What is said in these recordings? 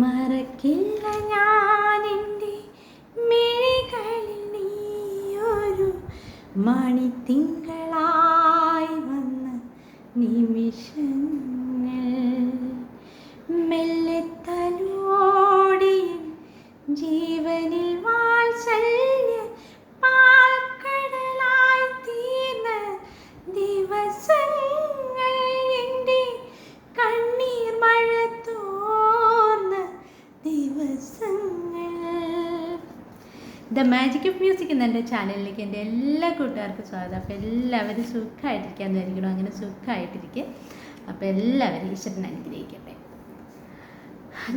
മറക്കില്ല ഞാൻ എന്റെ മിഴികളിൽ നീയൊരു മണിത്തിങ്കളായി വന്ന നിമിഷങ്ങൾ ദ മാജിക് ഓഫ് മ്യൂസിക് എന്ന എന്റെ ചാനലിലേക്ക് എന്റെ എല്ലാ കൂട്ടുകാർക്കും സ്വാഗതം. അപ്പോൾ എല്ലാവരും സുഖമായിട്ടിരിക്കാമെന്ന് വിചാരിക്കണം അങ്ങനെ സുഖമായിട്ടിരിക്കുക അപ്പോൾ എല്ലാവരും ഈശ്വരൻ അനുഗ്രഹിക്കട്ടെ.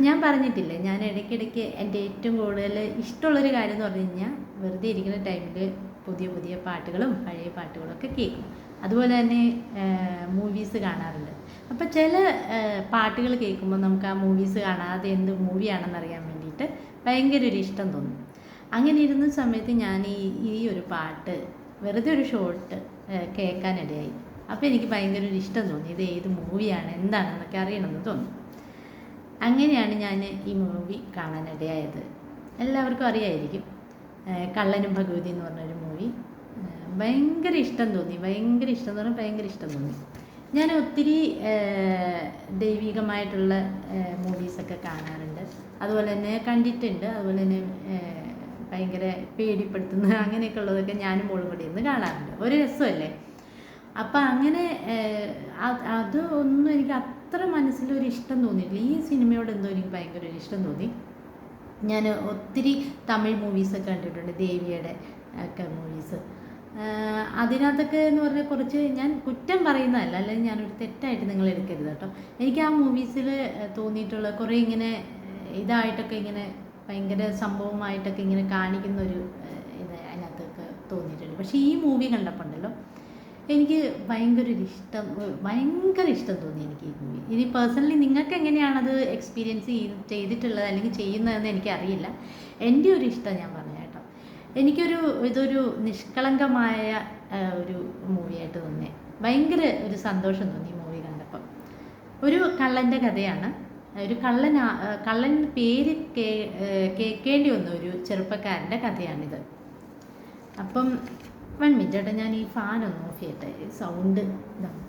ഞാൻ പറഞ്ഞിട്ടില്ലേ ഞാൻ ഇടയ്ക്കിടയ്ക്ക് എന്റെ ഏറ്റവും കൂടുതൽ ഇഷ്ടമുള്ളൊരു കാര്യം എന്ന് പറഞ്ഞു കഴിഞ്ഞാൽ വെറുതെ ഇരിക്കുന്ന ടൈമിൽ പുതിയ പുതിയ പാട്ടുകളും പഴയ പാട്ടുകളൊക്കെ കേൾക്കും. അതുപോലെ തന്നെ മൂവീസ് കാണാറുണ്ട്. അപ്പോൾ ചില പാട്ടുകൾ കേൾക്കുമ്പോൾ നമുക്ക് ആ മൂവീസ് കാണാതെ എന്ത് മൂവിയാണെന്ന് അറിയാൻ വേണ്ടിയിട്ട് ഭയങ്കര ഒരു ഇഷ്ടം തോന്നും. അങ്ങനെ ഇരുന്ന സമയത്ത് ഞാൻ ഈ ഈ ഒരു പാട്ട് വെറുതെ ഒരു ഷോർട്ട് കേൾക്കാനിടയായി അപ്പോൾ എനിക്ക് ഭയങ്കര ഒരു ഇഷ്ടം തോന്നി. ഇത് ഏത് മൂവിയാണ് എന്താണെന്നൊക്കെ അറിയണമെന്ന് തോന്നി. അങ്ങനെയാണ് ഞാൻ ഈ മൂവി കാണാനിടയായത് എല്ലാവർക്കും അറിയായിരിക്കും. കള്ളനും ഭഗവതി എന്ന് പറഞ്ഞൊരു മൂവി ഭയങ്കര ഇഷ്ടം തോന്നി. ഭയങ്കര ഇഷ്ടം എന്ന് പറഞ്ഞാൽ ഭയങ്കര ഇഷ്ടം തോന്നി. ഞാൻ ഒത്തിരി ദൈവികമായിട്ടുള്ള മൂവീസൊക്കെ കാണാറുണ്ട്. അതുപോലെ തന്നെ കണ്ടിട്ടുണ്ട്. അതുപോലെ തന്നെ ഭയങ്കര പേടിപ്പെടുത്തുന്ന അങ്ങനെയൊക്കെ ഉള്ളതൊക്കെ ഞാനും മോളും കൂടി കാണാറുണ്ട്. ഒരു രസമല്ലേ? അപ്പം അങ്ങനെ അത് ഒന്നും എനിക്ക് അത്ര മനസ്സിലൊരു ഇഷ്ടം തോന്നിയിട്ടില്ല. ഈ സിനിമയോട് എന്തോ എനിക്ക് ഭയങ്കര ഒരു ഇഷ്ടം തോന്നി. ഞാൻ ഒത്തിരി തമിഴ് മൂവീസൊക്കെ കണ്ടിട്ടുണ്ട്. ദേവിയുടെ ഒക്കെ മൂവീസ് അതിനകത്തൊക്കെ എന്ന് പറഞ്ഞാൽ കുറച്ച് ഞാൻ കുറ്റം പറയുന്നതല്ല. അല്ലെങ്കിൽ ഞാനൊരു തെറ്റായിട്ട് നിങ്ങൾ എടുക്കരുത് കേട്ടോ. എനിക്ക് ആ മൂവീസിൽ തോന്നിയിട്ടുള്ള കുറേ ഇങ്ങനെ ഇതായിട്ടൊക്കെ ഇങ്ങനെ ഭയങ്കര സംഭവമായിട്ടൊക്കെ ഇങ്ങനെ കാണിക്കുന്ന ഒരു ഇത് അതിനകത്തൊക്കെ തോന്നിയിട്ടുണ്ട്. പക്ഷേ ഈ മൂവി കണ്ടപ്പോൾ ഉണ്ടല്ലോ എനിക്ക് ഭയങ്കര ഒരു ഇഷ്ടം ഭയങ്കര ഇഷ്ടം തോന്നി എനിക്ക് ഈ മൂവി ഇനി പേഴ്സണലി നിങ്ങൾക്ക് എങ്ങനെയാണത് എക്സ്പീരിയൻസ് ചെയ്തിട്ടുള്ളത് അല്ലെങ്കിൽ ചെയ്യുന്നതെന്ന് എനിക്കറിയില്ല. എന്റെ ഒരു ഇഷ്ടം ഞാൻ പറഞ്ഞു കേട്ടോ. എനിക്കൊരു ഇതൊരു നിഷ്കളങ്കമായ ഒരു മൂവിയായിട്ട് തോന്നി ഭയങ്കര ഒരു സന്തോഷം തോന്നി ഈ മൂവി കണ്ടപ്പം. ഒരു കള്ളന്റെ കഥയാണ്. ഒരു കള്ളൻ കള്ളൻ പേര് കേ കേൾക്കേണ്ടി വന്ന ഒരു ചെറുപ്പക്കാരന്റെ കഥയാണിത്. അപ്പം വൺ മിനിറ്റ് ചേട്ടാ ഞാൻ ഈ ഫാൻ ഒന്ന് ഓഫ് ചെയ്യട്ടെ. സൗണ്ട് ഇതാണ്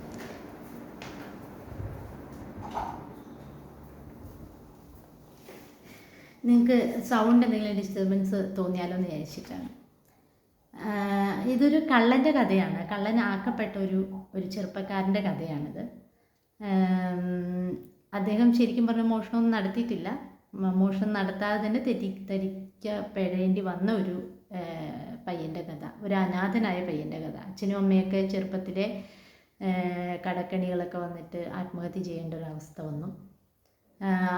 നിങ്ങൾക്ക് സൗണ്ട് എന്തെങ്കിലും ഡിസ്റ്റർബൻസ് തോന്നിയാലോ എന്ന് വിചാരിച്ചിട്ടാണ്. ഇതൊരു കള്ളന്റെ കഥയാണ്. കള്ളൻ ആക്കപ്പെട്ട ഒരു ഒരു ചെറുപ്പക്കാരന്റെ കഥയാണിത്. അദ്ദേഹം ശരിക്കും പറഞ്ഞ മോഷണമൊന്നും നടത്തിയിട്ടില്ല. മോഷണം നടത്താതെ തന്നെ തെറ്റി തെറ്റിദ്ധരിക്കപ്പെടേണ്ടി വന്ന ഒരു പയ്യന്റെ കഥ ഒരു അനാഥനായ പയ്യന്റെ കഥ. അച്ഛനും അമ്മയൊക്കെ ചെറുപ്പത്തിലെ കടക്കണികളൊക്കെ വന്നിട്ട് ആത്മഹത്യ ചെയ്യേണ്ട ഒരു അവസ്ഥ വന്നു.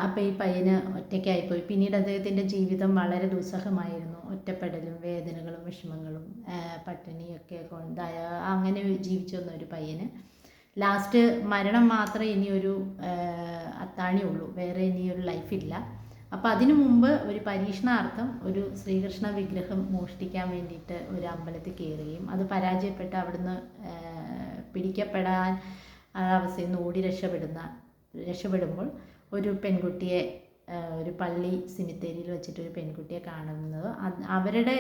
അപ്പോൾ ഈ പയ്യന് ഒറ്റയ്ക്കായിപ്പോയി പിന്നീട് അദ്ദേഹത്തിന്റെ ജീവിതം വളരെ ദുസ്സഹമായിരുന്നു. ഒറ്റപ്പെടലും വേദനകളും വിഷമങ്ങളും പട്ടിണിയൊക്കെ കൊണ്ടായ അങ്ങനെ ജീവിച്ചു വന്ന ഒരു പയ്യന്. ലാസ്റ്റ് മരണം മാത്രമേ ഇനിയൊരു അത്താണി അത്താണിയുള്ളൂ വേറെ ഇനിയൊരു ലൈഫില്ല അപ്പോൾ അതിനു മുമ്പ് ഒരു പരീക്ഷണാർത്ഥം ഒരു ശ്രീകൃഷ്ണ വിഗ്രഹം മോഷ്ടിക്കാൻ വേണ്ടിയിട്ട് ഒരു അമ്പലത്തിൽ കയറുകയും അത് പരാജയപ്പെട്ട് അവിടുന്ന് പിടിക്കപ്പെടാൻ അവസ്ഥയിൽ നിന്ന് ഓടി രക്ഷപ്പെടുന്ന രക്ഷപ്പെടുമ്പോൾ ഒരു പെൺകുട്ടിയെ ഒരു പള്ളി സിമിത്തേരിയിൽ വെച്ചിട്ട് ഒരു പെൺകുട്ടിയെ കാണുന്നത്. അവരുടെ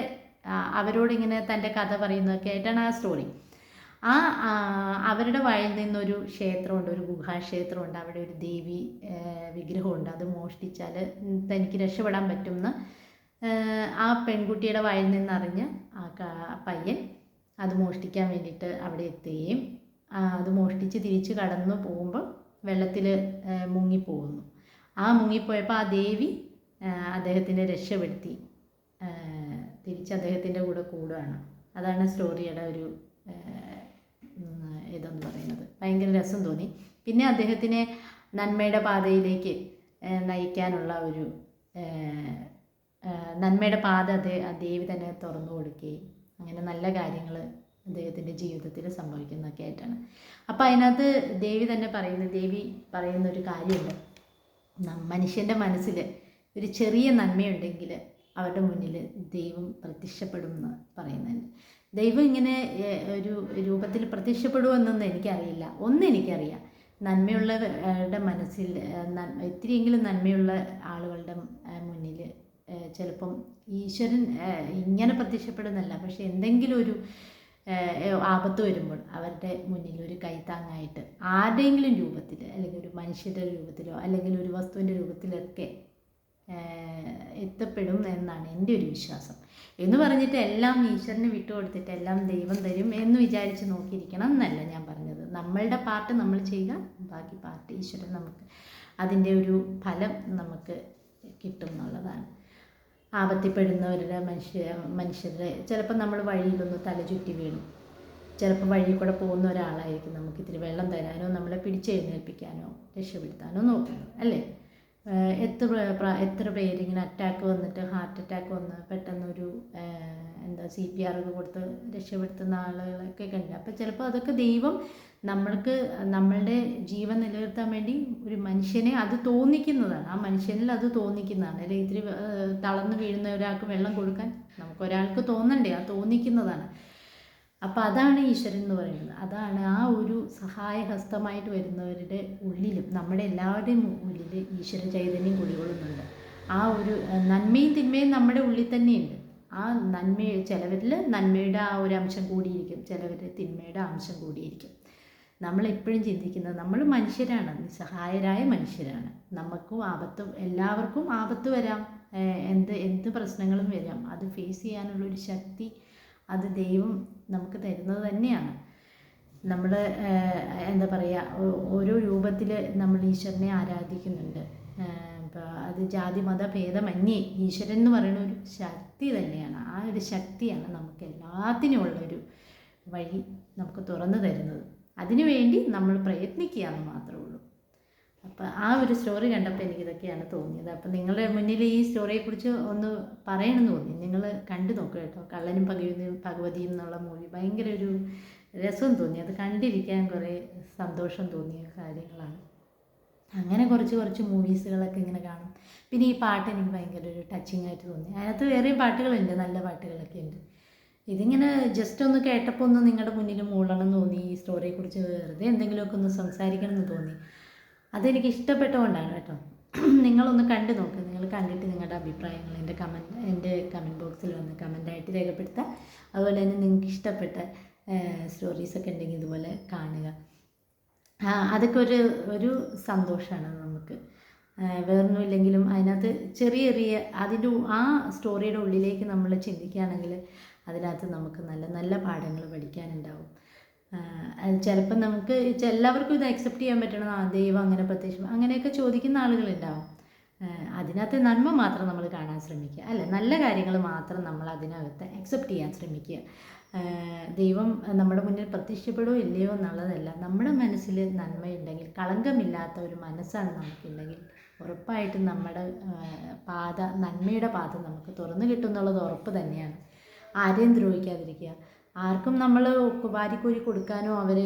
അവരോടിങ്ങനെ തന്റെ കഥ പറയുന്നതൊക്കെ ആയിട്ടാണ് ആ സ്റ്റോറി ആ അവരുടെ വയൽ നിന്നൊരു ക്ഷേത്രമുണ്ട് ഒരു ഗുഹാക്ഷേത്രമുണ്ട് അവിടെ ഒരു ദേവി വിഗ്രഹം വിഗ്രഹമുണ്ട്. അത് മോഷ്ടിച്ചാൽ തനിക്ക് രക്ഷപ്പെടാൻ പറ്റുമെന്ന് ആ പെൺകുട്ടിയുടെ വായിൽ നിന്നറിഞ്ഞ് ആ പയ്യൻ അത് മോഷ്ടിക്കാൻ വേണ്ടിയിട്ട് അവിടെ എത്തുകയും അത് മോഷ്ടിച്ച് തിരിച്ച് കടന്നു പോകുമ്പോൾ വെള്ളത്തിൽ മുങ്ങിപ്പോകുന്നു. ആ മുങ്ങിപ്പോയപ്പോൾ ആ ദേവി അദ്ദേഹത്തിനെ രക്ഷപ്പെടുത്തി. തിരിച്ച് അദ്ദേഹത്തിന്റെ കൂടെ കൂടുകയാണ്. അതാണ് സ്റ്റോറിയുടെ ഒരു ആ, ഉം, ഇതെന്ന് പറയുന്നത് ഭയങ്കര രസം തോന്നി. പിന്നെ അദ്ദേഹത്തിനെ നന്മയുടെ പാതയിലേക്ക് നയിക്കാനുള്ള ഒരു നന്മയുടെ പാത ദേവി തന്നെ തുറന്നു കൊടുക്കുകയും അങ്ങനെ നല്ല കാര്യങ്ങൾ അദ്ദേഹത്തിന്റെ ജീവിതത്തിൽ സംഭവിക്കുന്നതൊക്കെ ആയിട്ടാണ്. അപ്പോൾ അതിനകത്ത് ദേവി തന്നെ പറയുന്ന ദേവി പറയുന്ന ഒരു കാര്യമുണ്ട് മനുഷ്യന്റെ മനസ്സിൽ ഒരു ചെറിയ നന്മയുണ്ടെങ്കിൽ അവരുടെ മുന്നിൽ ദൈവം പ്രത്യക്ഷപ്പെടും എന്ന് പറയുന്നുണ്ട്. ദൈവം ഇങ്ങനെ ഒരു രൂപത്തിൽ പ്രത്യക്ഷപ്പെടുമെന്നൊന്നും എനിക്കറിയില്ല. ഒന്ന് എനിക്കറിയാം. നന്മയുള്ളവരുടെ മനസ്സിൽ ഇത്തിരിയെങ്കിലും നന്മയുള്ള ആളുകളുടെ മുന്നിൽ ചിലപ്പം ഈശ്വരൻ ഇങ്ങനെ പ്രത്യക്ഷപ്പെടുന്നല്ല. പക്ഷെ എന്തെങ്കിലും ഒരു ആപത്ത് വരുമ്പോൾ അവരുടെ മുന്നിൽ ഒരു കൈത്താങ്ങായിട്ട് ആരുടെയെങ്കിലും രൂപത്തിൽ അല്ലെങ്കിൽ ഒരു മനുഷ്യരുടെ രൂപത്തിലോ അല്ലെങ്കിൽ ഒരു വസ്തുവിന്റെ രൂപത്തിലൊക്കെ എത്തപ്പെടും എന്നാണ് എന്റെ ഒരു വിശ്വാസം. എന്ന് പറഞ്ഞിട്ട് എല്ലാം ഈശ്വരന് വിട്ടുകൊടുത്തിട്ട് എല്ലാം ദൈവം തരും എന്ന് വിചാരിച്ച് നോക്കിയിരിക്കണം എന്നല്ല ഞാൻ പറഞ്ഞത്. നമ്മളുടെ പാർട്ട് നമ്മൾ ചെയ്യുക ബാക്കി പാർട്ട് ഈശ്വരൻ നമുക്ക് അതിന്റെ ഒരു ഫലം നമുക്ക് കിട്ടും എന്നുള്ളതാണ്. ആപത്തിപ്പെടുന്നവരുടെ മനുഷ്യ മനുഷ്യരുടെ ചിലപ്പോൾ നമ്മൾ വഴിയിലൊന്ന് തല ചുറ്റി വീണു. ചിലപ്പോൾ വഴിയിൽ കൂടെ പോകുന്ന ഒരാളായിരിക്കും നമുക്ക് ഇത്തിരി വെള്ളം തരാനോ നമ്മളെ പിടിച്ചെഴുന്നേൽപ്പിക്കാനോ രക്ഷപ്പെടുത്താനോ നോക്കണം അല്ലേ? എത്ര എത്ര പേരിങ്ങനെ അറ്റാക്ക് വന്നിട്ട് ഹാർട്ട് അറ്റാക്ക് വന്ന് പെട്ടെന്നൊരു എന്താ സി പി ആർ ഒക്കെ കൊടുത്ത് രക്ഷപ്പെടുത്തുന്ന ആളുകളൊക്കെ കണ്ട് അപ്പോൾ ചിലപ്പോൾ അതൊക്കെ ദൈവം നമ്മൾക്ക് നമ്മളുടെ ജീവൻ നിലനിർത്താൻ വേണ്ടി ഒരു മനുഷ്യനെ അത് തോന്നിക്കുന്നതാണ്. ആ മനുഷ്യനിൽ അത് തോന്നിക്കുന്നതാണ്. അല്ലെങ്കിൽ ഇത്തിരി തളർന്നു വീഴുന്ന ഒരാൾക്ക് വെള്ളം കൊടുക്കാൻ നമുക്ക് ഒരാൾക്ക് തോന്നണ്ടേ ആ തോന്നിക്കുന്നതാണ്. അപ്പോൾ അതാണ് ഈശ്വരൻ എന്ന് പറയുന്നത്. അതാണ് ആ ഒരു സഹായഹസ്തമായിട്ട് വരുന്നവരുടെ ഉള്ളിലും നമ്മുടെ എല്ലാവരുടെയും ഉള്ളിൽ ഈശ്വര ചൈതന്യം കുടികൊള്ളുന്നുണ്ട്. ആ ഒരു നന്മയും തിന്മയും നമ്മുടെ ഉള്ളിൽ തന്നെയുണ്ട്. ആ നന്മ ചിലവരിൽ നന്മയുടെ ആ ഒരു അംശം കൂടിയിരിക്കും ചിലവരിൽ തിന്മയുടെ അംശം കൂടിയിരിക്കും. നമ്മളെപ്പോഴും ചിന്തിക്കുന്നത് നമ്മൾ മനുഷ്യരാണ് നിസ്സഹായരായ മനുഷ്യരാണ്. നമുക്കും ആപത്ത് എല്ലാവർക്കും ആപത്ത് വരാം. എന്ത് എന്ത് പ്രശ്നങ്ങളും വരാം. അത് ഫേസ് ചെയ്യാനുള്ളൊരു ശക്തി അത് ദൈവം നമുക്ക് തരുന്നത് തന്നെയാണ്. നമ്മൾ എന്താ പറയുക ഓരോ രൂപത്തിൽ നമ്മൾ ഈശ്വരനെ ആരാധിക്കുന്നുണ്ട്. ഇപ്പോൾ അത് ജാതി മത ഭേദമന്യേ ഈശ്വരൻ എന്ന് പറയുന്ന ഒരു ശക്തി തന്നെയാണ്. ആ ഒരു ശക്തിയാണ് നമുക്ക് എല്ലാത്തിനും ഉള്ളൊരു വഴി നമുക്ക് തുറന്നു തരുന്നത്. അതിനുവേണ്ടി നമ്മൾ പ്രയത്നിക്കുക എന്ന് മാത്രമേ ഉള്ളൂ അപ്പോൾ ആ ഒരു സ്റ്റോറി കണ്ടപ്പോൾ എനിക്കിതൊക്കെയാണ് തോന്നിയത്. അപ്പോൾ നിങ്ങളുടെ മുന്നിൽ ഈ സ്റ്റോറിയെക്കുറിച്ച് ഒന്ന് പറയണമെന്ന് തോന്നി. നിങ്ങൾ കണ്ടു നോക്കുക കേട്ടോ. കള്ളനും പകയും ഭഗവതിയും എന്നുള്ള മൂവി. ഭയങ്കര ഒരു രസം തോന്നി. അത് കണ്ടിരിക്കാൻ കുറേ സന്തോഷം തോന്നിയ കാര്യങ്ങളാണ്. അങ്ങനെ കുറച്ച് കുറച്ച് മൂവീസുകളൊക്കെ ഇങ്ങനെ കാണും. പിന്നെ ഈ പാട്ട് എനിക്ക് ഭയങ്കര ഒരു ടച്ചിങ് ആയിട്ട് തോന്നി. അതിനകത്ത് വേറെയും പാട്ടുകളുണ്ട്. നല്ല പാട്ടുകളൊക്കെ ഉണ്ട്. ഇതിങ്ങനെ ജസ്റ്റ് ഒന്ന് കേട്ടപ്പോൾ ഒന്ന് നിങ്ങളുടെ മുന്നിൽ മൂളണം എന്ന് തോന്നി. ഈ സ്റ്റോറിയെക്കുറിച്ച് വെറുതെ എന്തെങ്കിലുമൊക്കെ ഒന്ന് സംസാരിക്കണം എന്ന് തോന്നി. അതെനിക്ക് ഇഷ്ടപ്പെട്ടുകൊണ്ടാണ് കേട്ടോ. നിങ്ങളൊന്ന് കണ്ടു നോക്ക്. നിങ്ങൾ കണ്ടിട്ട് നിങ്ങളുടെ അഭിപ്രായങ്ങൾ എന്റെ കമന്റ് എന്റെ കമന്റ് ബോക്സിൽ വന്ന് കമന്റായിട്ട് രേഖപ്പെടുത്തുക. അതുപോലെ തന്നെ നിങ്ങൾക്ക് ഇഷ്ടപ്പെട്ട സ്റ്റോറീസൊക്കെ ഉണ്ടെങ്കിൽ ഇതുപോലെ കാണുക. അതൊക്കെ ഒരു ഒരു സന്തോഷമാണ് നമുക്ക്. വേറൊന്നും ഇല്ലെങ്കിലും അതിനകത്ത് ചെറിയ ചെറിയ അതിന്റെ ആ സ്റ്റോറിയുടെ ഉള്ളിലേക്ക് നമ്മൾ ചിന്തിക്കുകയാണെങ്കിൽ അതിനകത്ത് നമുക്ക് നല്ല നല്ല പാഠങ്ങൾ പഠിക്കാനുണ്ടാവും. ചിലപ്പോൾ നമുക്ക് എല്ലാവർക്കും ഇത് അക്സെപ്റ്റ് ചെയ്യാൻ പറ്റണം ആ ദൈവം അങ്ങനെ പ്രത്യക്ഷം അങ്ങനെയൊക്കെ ചോദിക്കുന്ന ആളുകളുണ്ടാവും. അതിനകത്ത് നന്മ മാത്രം നമ്മൾ കാണാൻ ശ്രമിക്കുക. അല്ല നല്ല കാര്യങ്ങൾ മാത്രം നമ്മൾ അതിനകത്ത് അക്സെപ്റ്റ് ചെയ്യാൻ ശ്രമിക്കുക. ദൈവം നമ്മുടെ മുന്നിൽ പ്രത്യക്ഷപ്പെടുമോ ഇല്ലയോ എന്നുള്ളതല്ല നമ്മുടെ മനസ്സിൽ നന്മയുണ്ടെങ്കിൽ കളങ്കമില്ലാത്ത ഒരു മനസ്സാണ് നമുക്കുണ്ടെങ്കിൽ ഉറപ്പായിട്ടും നമ്മുടെ പാത നന്മയുടെ പാത നമുക്ക് തുറന്നു കിട്ടും എന്നുള്ളത് ഉറപ്പ് തന്നെയാണ്. ആരെയും ദ്രോഹിക്കാതിരിക്കുക. ആർക്കും നമ്മൾ വാരിക്കോരി കൊടുക്കാനോ അവരെ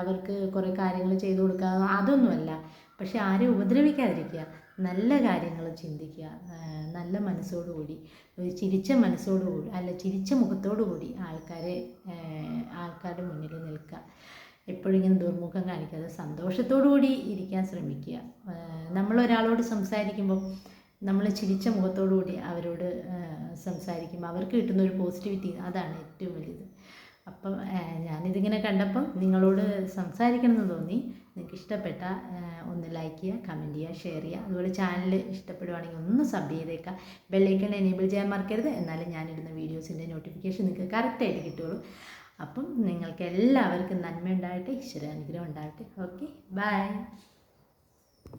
അവർക്ക് കുറേ കാര്യങ്ങൾ ചെയ്തു കൊടുക്കാനോ അതൊന്നുമല്ല. പക്ഷെ ആരെയും ഉപദ്രവിക്കാതിരിക്കുക നല്ല കാര്യങ്ങൾ ചിന്തിക്കുക നല്ല മനസ്സോടുകൂടി ഒരു ചിരിച്ച മനസ്സോടുകൂടി അല്ല ചിരിച്ച മുഖത്തോടുകൂടി ആൾക്കാരെ ആൾക്കാരുടെ മുന്നിൽ നിൽക്കുക. എപ്പോഴും ഇങ്ങനെ ദുർമുഖം കാണിക്കാതെ സന്തോഷത്തോടു കൂടി ഇരിക്കാൻ ശ്രമിക്കുക. നമ്മളൊരാളോട് സംസാരിക്കുമ്പോൾ നമ്മൾ ചിരിച്ച കൂടി അവരോട് സംസാരിക്കുമ്പോൾ അവർക്ക് കിട്ടുന്ന ഒരു പോസിറ്റിവിറ്റി അതാണ് ഏറ്റവും വലുത്. അപ്പം ഞാനിതിങ്ങനെ കണ്ടപ്പം നിങ്ങളോട് സംസാരിക്കണമെന്ന് തോന്നി. നിങ്ങൾക്ക് ഇഷ്ടപ്പെട്ട ഒന്ന് ലൈക്ക് ചെയ്യുക കമന്റ് ചെയ്യുക ഷെയർ ചെയ്യുക. അതുപോലെ ചാനൽ ഇഷ്ടപ്പെടുവാണെങ്കിൽ ഒന്ന് സബ് ചെയ്തേക്കുക. ബെല്ലൈക്കൺ എനേബിൾ ചെയ്യാൻ മറക്കരുത്. എന്നാലും ഞാനിടുന്ന വീഡിയോസിന്റെ നോട്ടിഫിക്കേഷൻ നിങ്ങൾക്ക് കറക്റ്റായിട്ട് കിട്ടുള്ളൂ അപ്പം നിങ്ങൾക്ക് എല്ലാവർക്കും നന്മ ഉണ്ടാകട്ടെ. ഈശ്വര അനുഗ്രഹം ഉണ്ടാകട്ടെ ഓക്കെ ബൈ